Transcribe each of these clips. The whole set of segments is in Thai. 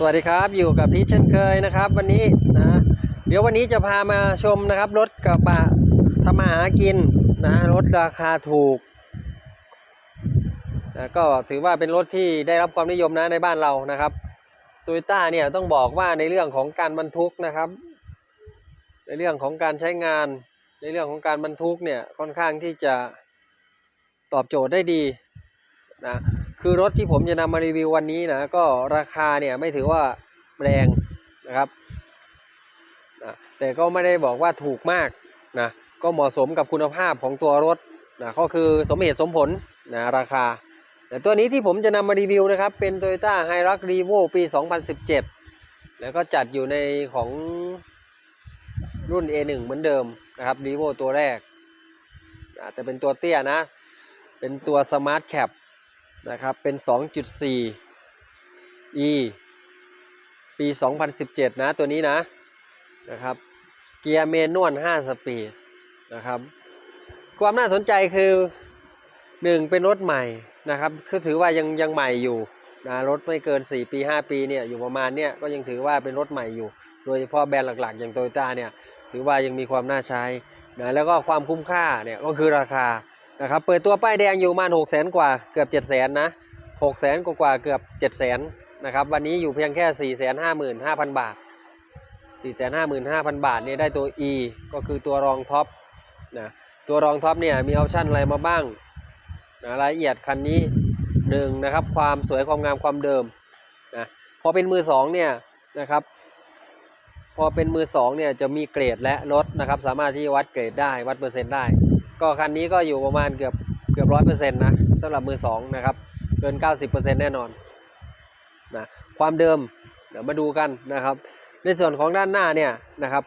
สวัสดีครับอยู่กับพีชเช่นเคยนะครับวันนี้นะเดี๋ยววันนี้จะพามาชมนะครับรถกระบะทำมาหากินนะรถราคาถูกนะก็ถือว่าเป็นรถที่ได้รับความนิยมนะในบ้านเรานะครับโตโยต้าเนี่ยต้องบอกว่าในเรื่องของการบรรทุกนะครับ ในเรื่องของการใช้งาน ในเรื่องของการบรรทุกเนี่ยค่อนข้างที่จะตอบโจทย์ได้ดีนะ คือรถที่ผมจะนำมารีวิววันนี้นะก็ราคาเนี่ยไม่ถือว่าแรงนะครับนะแต่ก็ไม่ได้บอกว่าถูกมากนะก็เหมาะสมกับคุณภาพของตัวรถนะก็คือสมเหตุสมผลนะราคาแต่ตัวนี้ที่ผมจะนำมารีวิวนะครับ เป็น Toyota h i r u x r e v o ปี 2017 แล้วก็จัดอยู่ในของรุ่น A1 เหมือนเดิมนะครับ r e v o ตัวแรกนะแต่เป็นตัวเตี้ยนะ เป็นตัว Smart Cap นะครับเป็น 2.4 e ปี 2017 นะตัวนี้นะนะครับเกียร์เมนวล5สปีดนะครับความน่าสนใจคือ 1 เป็นรถใหม่นะครับคือถือว่ายังยังใหม่อยู่นะรถไม่เกิน 4 ปี 5 ปีเนี่ยอยู่ประมาณเนี้ยก็ยังถือว่าเป็นรถใหม่อยู่ โดยเฉพาะแบรนด์หลักๆ อย่างโตโยต้าเนี่ยถือว่ายังมีความน่าใช้นะแล้วก็ความคุ้มค่าเนี่ยก็คือราคา นะครับเปิดตัวป้ายแดงอยู่ประมาณหกแสนกว่าเกือบเจ็ดแสนนะหกแสนกว่าเกือบเจ็ดแสนนะครับวันนี้อยู่เพียงแค่สี่แสนห้าหมื่นห้าพันบาทสี่แสนห้าหมื่นห้าพันบาทเนี่ยได้ตัว E ก็คือตัวรองท็อปนะตัวรองท็อปเนี่ยมีออปชั่นอะไรมาบ้างนะรายละเอียดคันนี้หนึ่งนะครับความสวยความงามความเดิมนะพอเป็นมือสองเนี่ยนะครับพอเป็นมือสองเนี่ยจะมีเกรดและรถนะครับสามารถที่วัดเกรดได้วัดเปอร์เซ็นต์ได้ ก็คันนี้ก็อยู่ประมาณเกือบเกือบร้อยเปอร์เซ็นต์นะสำหรับมือสองนะครับ เกิน90%แน่นอนนะความเดิมเดี๋ยวมาดูกันนะครับ ในส่วนของด้านหน้าเนี่ยนะครับ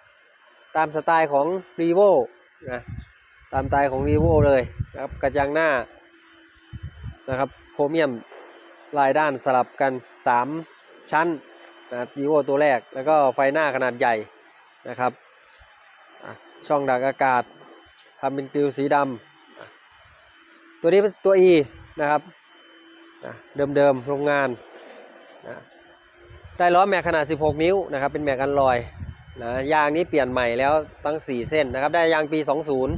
ตามสไตล์ของ r e v o นะตามสไตล์ของ r e v o เลยนะครับกระจังหน้านะครับโครเมียมลายด้านสลับกัน 3 ชั้นนะ r e v o ตัวแรก แล้วก็ไฟหน้าขนาดใหญ่นะครับช่องดักอากาศ ทำเป็นกริลสีดำตัวนี้เป็นตัว E นะครับอะเดิมๆโรงงานนะได้ล้อแม็กขนาด 16 นิ้วนะครับเป็นแม็กันลอยนะยางนี้เปลี่ยนใหม่แล้วตั้ง 4 เส้นนะครับได้ยางปี 20น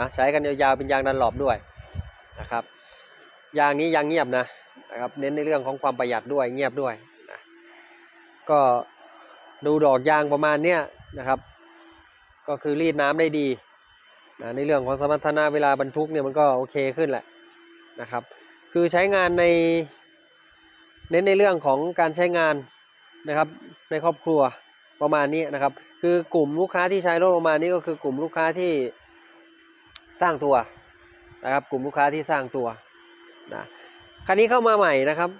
ะใช้กันยาวๆเป็นยางดันหลอบด้วยนะครับยางนี้ยางเงียบนะนะครับเน้นในเรื่องของความประหยัดด้วยเงียบด้วยนะก็ดูดอกยางประมาณเนี้ยนะครับ ก็คือรีดน้ำได้ดี นะในเรื่องของสมรรถนะเวลาบรรทุกเนี่ยมันก็โอเคขึ้นแหละนะครับ คือใช้งานในเน้นในเรื่องของการใช้งานนะครับในครอบครัวประมาณนี้นะครับ คือกลุ่มลูกค้าที่ใช้รถประมาณนี้ก็คือกลุ่มลูกค้าที่สร้างตัวนะครับ กลุ่มลูกค้าที่สร้างตัวนะคันนี้เข้ามาใหม่นะครับ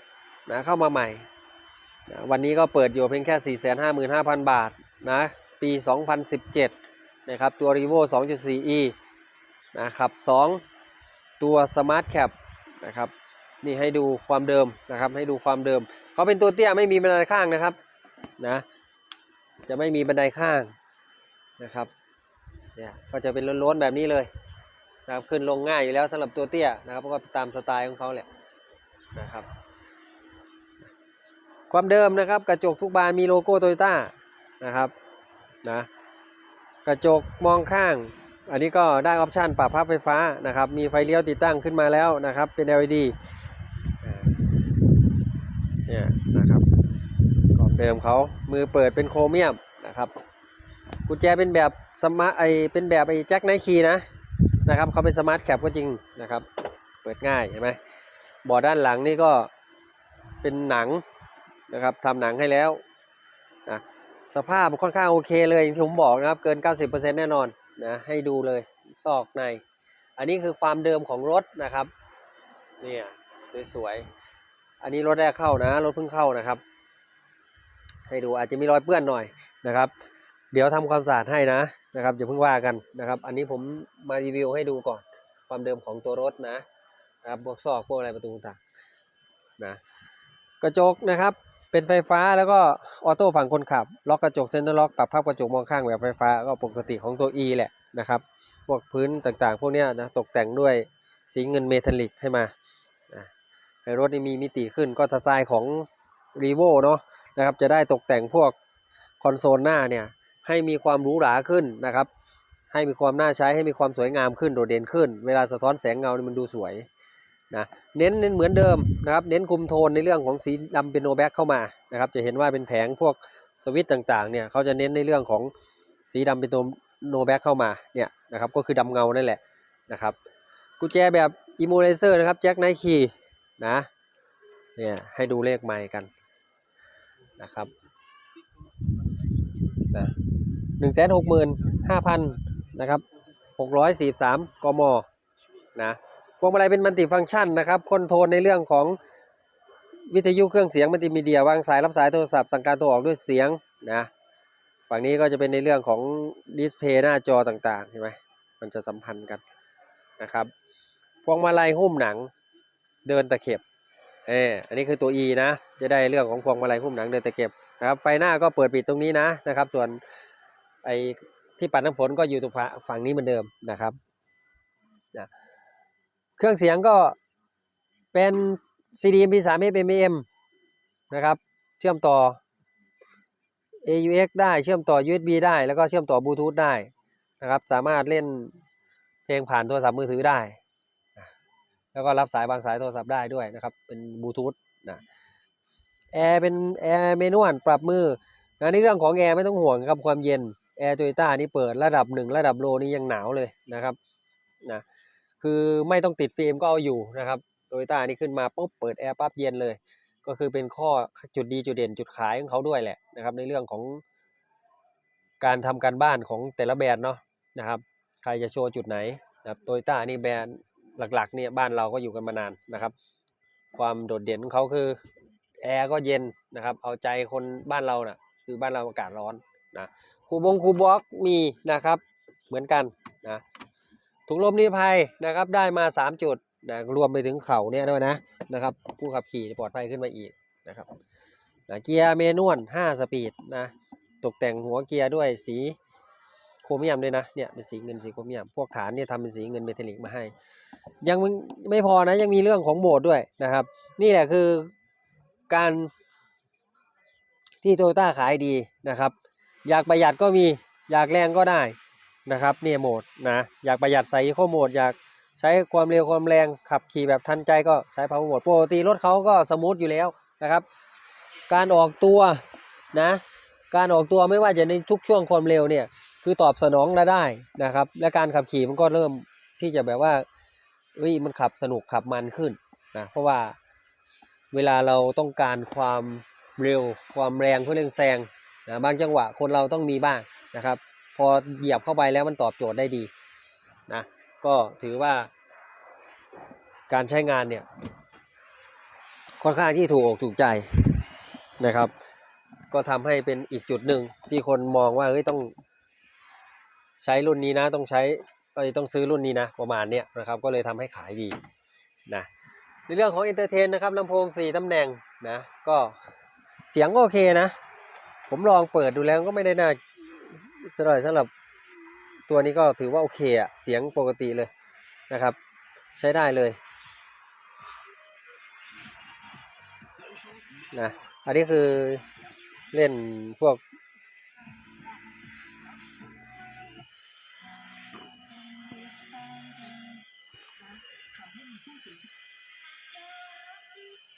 นะเข้ามาใหม่นะวันนี้ก็เปิดอยู่เพียงแค่ 455,000 บาทนะปี 2017 นะครับตัว r e v o 2.4e นะครับ2ตัว Smart Cap นะครับนี่ให้ดูความเดิมนะครับให้ดูความเดิม เขาเป็นตัวเตี้ยไม่มีบันไดข้างนะครับนะจะไม่มีบันไดข้างนะครับเนี่ยก็จะเป็นล้วนๆแบบนี้เลยนะครับขึ้นลงง่ายอยู่แล้วสำหรับตัวเตี้ยนะครับก็ตามสไตล์ของเขาแหละนะครับความเดิมนะครับกระจกทุกบานมีโลโก้โตโยต้านะครับนะ ระจกมองข้าง อันนี้ก็ได้ออปชันปรับพับไฟฟ้านะครับ มีไฟเลี้ยวติดตั้งขึ้นมาแล้วนะครับ เป็น LED เนี่ยนะครับกรอบเดิมเขามือเปิดเป็นโครเมียมนะครับกุญแจเป็นแบบสมาร์ทไอเป็นแบบไอแจ็คไนคีนะนะครับเขาเป็นสมาร์ทแคปก็จริงนะครับ เปิดง่ายเห็นไหมบาะด้านหลังนี่ก็เป็นหนังนะครับทำหนังให้แล้วนะ สภาพค่อนข้างโอเคเลยอย่างที่ผมบอกนะครับ เกิน 90%แน่นอนนะให้ดูเลยซอกใน อันนี้คือความเดิมของรถนะครับเนี่ยสวยๆ อันนี้รถแรกเข้านะ รถเพิ่งเข้านะครับ ให้ดูอาจจะมีรอยเปื้อนหน่อยนะครับ เดี๋ยวทำความสะอาดให้นะนะครับอย่าเพิ่งว่ากันนะครับ อันนี้ผมมารีวิวให้ดูก่อน ความเดิมของตัวรถนะนะครับพวกซอกพวกอะไรประตูต่างนะกระจกนะครับ เป็นไฟฟ้าแล้วก็ออโต้ฝั่งคนขับ ล็อกกระจกเซ็นเตอร์ล็อกปรับภาพกระจกมองข้างแบบไฟฟ้าก็ปกติของตัว E แหละนะครับพวกพื้นต่างๆ พวกเนี้ยนะตกแต่งด้วยสีเงินเมทัลลิกให้มาให้รถนี่มีมิติขึ้นก็สไตล์ของ r e v o เนาะนะครับจะได้ตกแต่งพวกคอนโซลหน้าเนี่ยให้มีความหรูหราขึ้นนะครับให้มีความน่าใช้ให้มีความสวยงามขึ้นโดดเด่นขึ้น เวลาสะท้อนแสงเงานี่มันดูสวย นะเน้นเน้นเหมือนเดิมนะครับ เน้นคุมโทนในเรื่องของสีดำเป็นโนแบ็กเข้ามานะครับ จะเห็นว่าเป็นแผงพวกสวิตต่างๆเนี่ยเขาจะเน้นในเรื่องของสีดำเป็นตัวโนแบ็กเข้ามาเนี่ยนะครับก็คือดำเงานั่นแหละนะครับกุญแจแบบอิมูเลเซอร์นะครับแจ็คไนคีนะเนี่ยให้ดูเลขไมค์กันนะครับนะหนึ่งแสนหกหมื่นห้าพันนะครับหกร้อยสี่สามกมนะ พวงมาลัยเป็นมัลติฟังก์ชันนะครับคอนโทรลในเรื่องของวิทยุเครื่องเสียงมัลติมีเดียวางสายรับสายโทรศัพท์สั่งการโทรออกด้วยเสียงนะฝั่งนี้ก็จะเป็นในเรื่องของดิสเพย์หน้าจอต่างๆเห็นไหมมันจะสัมพันธ์กันนะครับพวงมาลัยหุ้มหนังเดินตะเข็บเอออันนี้คือตัว E นะ จะได้เรื่องของพวงมาลัยหุ้มหนังเดินตะเข็บนะครับไฟหน้าก็เปิดปิดตรงนี้นะนะครับ ส่วนไอที่ปัดน้ำฝนก็อยู่ตรงฝั่งนี้เหมือนเดิมนะครับ เครื่องเสียงก็เป็น CD MP3 FM นะครับ เชื่อมต่อ AUX ได้เชื่อมต่อ USB ได้ แล้วก็เชื่อมต่อบลูทูธได้นะครับสามารถเล่นเพลงผ่านโทรศัพท์มือถือได้ แล้วก็รับสายบางสายโทรศัพท์ได้ด้วยนะครับ เป็นบลูทูธนะแอร์เป็นแอร์เมนวลปรับมือนะในเรื่องของแอร์ไม่ต้องห่วงครับความเย็นแอร์โตโยต้านี่เปิดระดับหนึ่งระดับโลนี่ยังหนาวเลยนะครับนะ คือไม่ต้องติดฟิล์มก็เอาอยู่นะครับโตโยต้านี่ขึ้นมาปุ๊บเปิดแอร์ปั๊บเย็นเลย ก็คือเป็นข้อจุดดีจุดเด่นจุดขายของเขาด้วยแหละนะครับ ในเรื่องของการทำการบ้านของแต่ละแบรนด์เนาะนะครับ ใครจะโชว์จุดไหนนะครับโตโยต้านี่แบรนด์หลักๆเนี่ยบ้านเราก็อยู่กันมานานนะครับ ความโดดเด่นของเขาคือแอร์ก็เย็นนะครับ เอาใจคนบ้านเราน่ะคือบ้านเราอากาศร้อนนะคูบงคูบล็อกมีนะครับเหมือนกันนะ ถุงลมนิรภัยนะครับได้มา 3 จุดนะรวมไปถึงเข่าเนี่ยด้วยนะนะครับผู้ขับขี่ปลอดภัยขึ้นมาอีกนะครับนะเกียร์เมนวล5สปีดนะตกแต่งหัวเกียร์ด้วยสีโครเมียมด้วยนะเนี่ยเป็นสีเงินสีโครเมียม พวกฐานเนี่ยทำเป็นสีเงินเมทัลลิกมาให้ ยังไม่พอนะยังมีเรื่องของโหมดด้วยนะครับ นี่แหละคือการที่โตโยต้าขายดีนะครับ อยากประหยัดก็มี อยากแรงก็ได้ นะครับเนี่ยโหมดนะอยากประหยัดใส่ข้อโหมดอยากใช้ความเร็วความแรงขับขี่แบบทันใจก็ใช้พาวเวอร์โหมดปกติรถเขาก็สมูทอยู่แล้วนะครับ การออกตัวนะการออกตัวไม่ว่าจะในทุกช่วงความเร็วเนี่ยคือตอบสนองเราได้นะครับ และการขับขี่มันก็เริ่มที่จะแบบว่าเฮ้ยมันขับสนุกขับมันขึ้นนะเพราะว่าเวลาเราต้องการความเร็วความแรงเพื่อเร่งแซงนะบางจังหวะคนเราต้องมีบ้างนะครับ อเหยียบเข้าไปแล้วมันตอบโจทย์ได้ดีนะก็ถือว่า การใช้งานเนี่ยค่อนข้างที่ถูกอกถูกใจนะครับ ก็ทำให้เป็นอีกจุดหนึ่งที่คนมองว่าเฮ้ยต้องใช้รุ่นนี้นะต้องใช้ต้องซื้อรุ่นนี้นะประมาณเนี้ยนะครับก็เลยทำให้ขายดีนะในเรื่องของเอนเตอร์เทนนะครับลำโพง4ตำแหน่งนะก็เสียงก็โอเคนะ ผมลองเปิดดูแล้วก็ไม่ได้น่า สำหรับสำหรับตัวนี้ก็ถือว่าโอเคอะเสียงปกติเลยนะครับ ใช้ได้เลยนะอันนี้คือเล่นพวก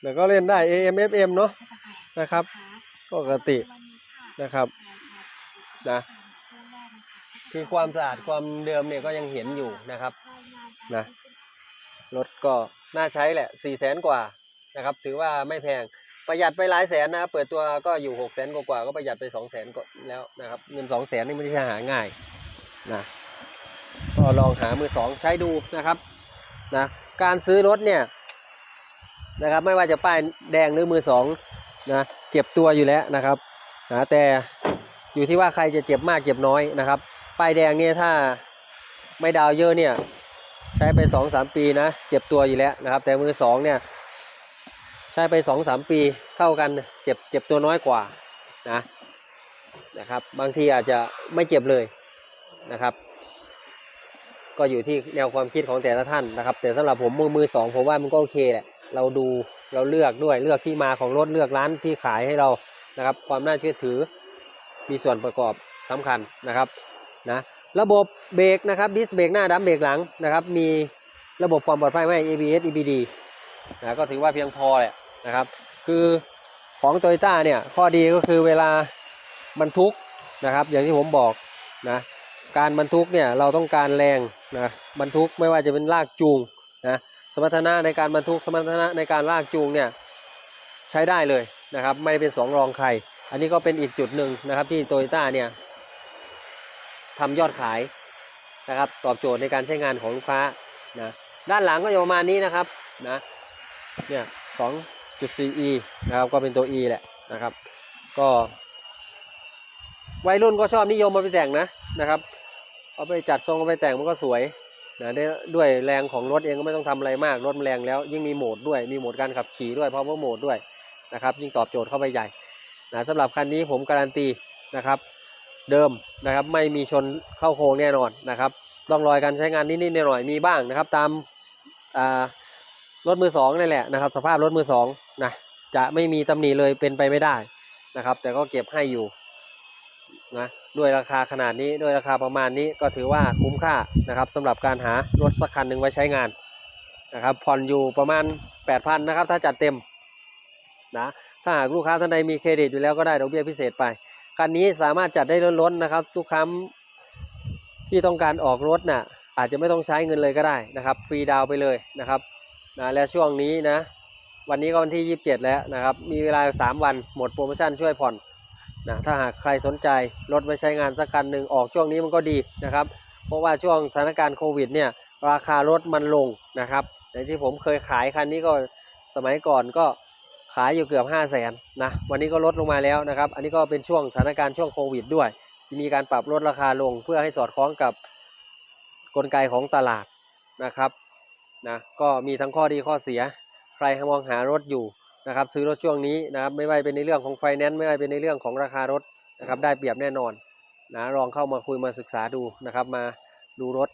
แล้วก็เล่นได้ AM FM เนาะนะครับ ปกตินะครับนะ คือความสะอาดความเดิมเนี่ยก็ยังเห็นอยู่นะครับนะรถก็น่าใช้แหละ4แสนกว่านะครับ ถือว่าไม่แพงประหยัดไปหลายแสนนะครับเปิดตัวก็อยู่6แสนกว่าก็ประหยัดไป2แสนก็แล้วนะครับ เงิน2แสนนี่ไม่ใช่หาง่ายนะก็ลองหามือสองใช้ดูนะครับนะการซื้อรถเนี่ยนะครับไม่ว่าจะป้ายแดงหรือมือสองนะเจ็บตัวอยู่แล้วนะครับนะแต่อยู่ที่ว่าใครจะเจ็บมากเจ็บน้อยนะครับ ป้ายแดงเนี่ยถ้าไม่ดาวเยอะเนี่ยใช้ไปสองสามปีนะ เจ็บตัวอยู่แล้วนะครับ แต่มือสองเนี่ยใช้ไปสองสามปีเท่ากันเจ็บเจ็บตัวน้อยกว่านะนะครับบางทีอาจจะไม่เจ็บเลยนะครับ ก็อยู่ที่แนวความคิดของแต่ละท่านนะครับ แต่สำหรับผมมือมือสองผมว่ามันก็โอเคแหละเราดูเราเลือกด้วยเลือกที่มาของรถเลือกร้านที่ขายให้เรานะครับ ความน่าเชื่อถือมีส่วนประกอบสำคัญนะครับ นะระบบเบรกนะครับดิสเบรกหน้าดัมเบรกหลังนะครับมีระบบความปลอดภัยไม่ ABS EBD นะก็ถือว่าเพียงพอแหละนะครับ คือของโตโยต้าเนี่ยข้อดีก็คือเวลาบรรทุกนะครับ อย่างที่ผมบอกนะการบรรทุกเนี่ยเราต้องการแรงนะบรรทุกไม่ว่าจะเป็นลากจูงนะสมรรถนะในการบรรทุกสมรรถนะในการลากจูงเนี่ยใช้ได้เลยนะครับไม่เป็นสองรองใคร อันนี้ก็เป็นอีกจุดหนึ่งนะครับที่โตโยต้าเนี่ย ทำยอดขายนะครับ ตอบโจทย์ในการใช้งานของลูกค้านะด้านหลังก็จะประมาณนี้นะครับนะเนี่ย 2.4e นะครับก็เป็นตัว e แหละนะครับ ก็วัยรุ่นก็ชอบนิยมมาไปแต่งนะนะครับ เอาไปจัดทรงเอาไปแต่งมันก็สวยนะได้ด้วยแรงของรถเองก็ไม่ต้องทำอะไรมากรถมันแรงแล้ว ยิ่งมีโหมดด้วยมีโหมดการขับขี่ด้วย power mode ด้วยนะครับ ยิ่งตอบโจทย์เข้าไปใหญ่นะสำหรับคันนี้ผมการันตีนะครับ เดิมนะครับ ไม่มีชนเข้าโค้งแน่นอนนะครับต้องรอยการใช้งานนิดๆหน่อยๆมีบ้างนะครับ ตามรถมือสองนี่แหละนะครับ สภาพรถมือสองนะจะไม่มีตำหนิเลยเป็นไปไม่ได้นะครับ แต่ก็เก็บให้อยู่นะด้วยราคาขนาดนี้ด้วยราคาประมาณนี้ก็ถือว่าคุ้มค่านะครับสำหรับการหารถสักคันหนึ่งไว้ใช้งานนะครับผ่อนอยู่ประมาณ 8,000นะครับถ้าจัดเต็มนะถ้าหากลูกค้าท่านใดมีเครดิตอยู่แล้วก็ได้ดอกเบี้ยพิเศษไป คันนี้สามารถจัดได้ล้นๆนะครับ ทุกครั้งที่ต้องการออกรถน่ะอาจจะไม่ต้องใช้เงินเลยก็ได้นะครับ ฟรีดาวไปเลยนะครับนะและช่วงนี้นะ วันนี้ก็วันที่ 27 แล้วนะครับ มีเวลา 3 วันหมดโปรโมชั่นช่วยผ่อนนะถ้าหากใครสนใจรถไว้ใช้งานสักคันหนึ่งออกช่วงนี้มันก็ดีนะครับ เพราะว่าช่วงสถานการณ์โควิดเนี่ยราคารถมันลงนะครับอย่างที่ผมเคยขายคันนี้ก็สมัยก่อนก็ ขายอยู่เกือบ 5 0 0แสนนะวันนี้ก็ลดลงมาแล้วนะครับ อันนี้ก็เป็นช่วงสถานการณ์ช่วงโควิดด้วยที่มีการปรับลดราคาลงเพื่อให้สอดคล้องกับกลไกของตลาดนะครับนะก็มีทั้งข้อดีข้อเสีย ใครมองหารถอยู่นะครับซื้อรถช่วงนี้นะครับไม่ว่าเป็นในเรื่องของไฟแนนซ์ไม่ว่าเป็นในเรื่องของราคารถนะครับได้เปรียบแน่นอนนะลองเข้ามาคุยมาศึกษาดูนะครับมาดูรถ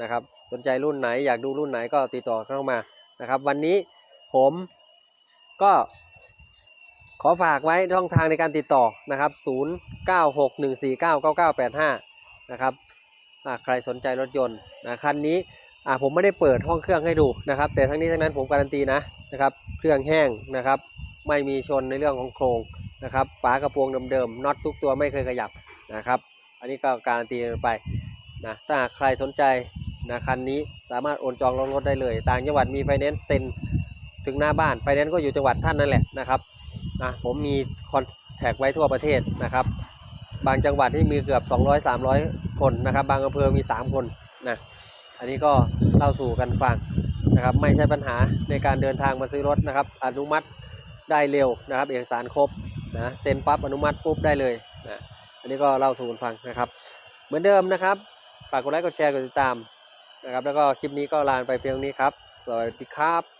นะครับสนใจรุ่นไหนอยากดูรุ่นไหนก็ติดต่อเข้ามานะครับ วันนี้ผม ก็ขอฝากไว้ช่องทางในการติดต่อนะครับ 0961499985 นะครับใครสนใจรถยนต์นะคันนี้ผมไม่ได้เปิดห้องเครื่องให้ดูนะครับ แต่ทั้งนี้ทั้งนั้นผมการันตีนะนะครับ เครื่องแห้งนะครับ ไม่มีชนในเรื่องของโครงนะครับ ฝากระโปรงเดิมๆน็อตทุกตัวไม่เคยขยับนะครับ อันนี้ก็การันตีไปนะถ้าใครสนใจนะคันนี้สามารถโอนจองรถได้เลย ต่างจังหวัดมีไฟแนนซ์เซ็น ถึงหน้าบ้านไฟแนนซ์ก็อยู่จังหวัดท่านนั่นแหละนะครับนะผมมีคอนแทคไว้ทั่วประเทศนะครับ บางจังหวัดที่มีเกือบ 200 300 คนนะครับ บางอำเภอมี 3 คนนะอันนี้ก็เล่าสู่กันฟังนะครับ ไม่ใช่ปัญหาในการเดินทางมาซื้อรถนะครับ อนุมัติได้เร็วนะครับ เอกสารครบนะเซ็นปั๊บอนุมัติปุ๊บได้เลยนะอันนี้ก็เล่าสู่กันฟังนะครับ เหมือนเดิมนะครับฝากกดไลค์กดแชร์กดติดตามนะครับ แล้วก็คลิปนี้ก็ลาไปเพียงนี้ครับ สวัสดีครับ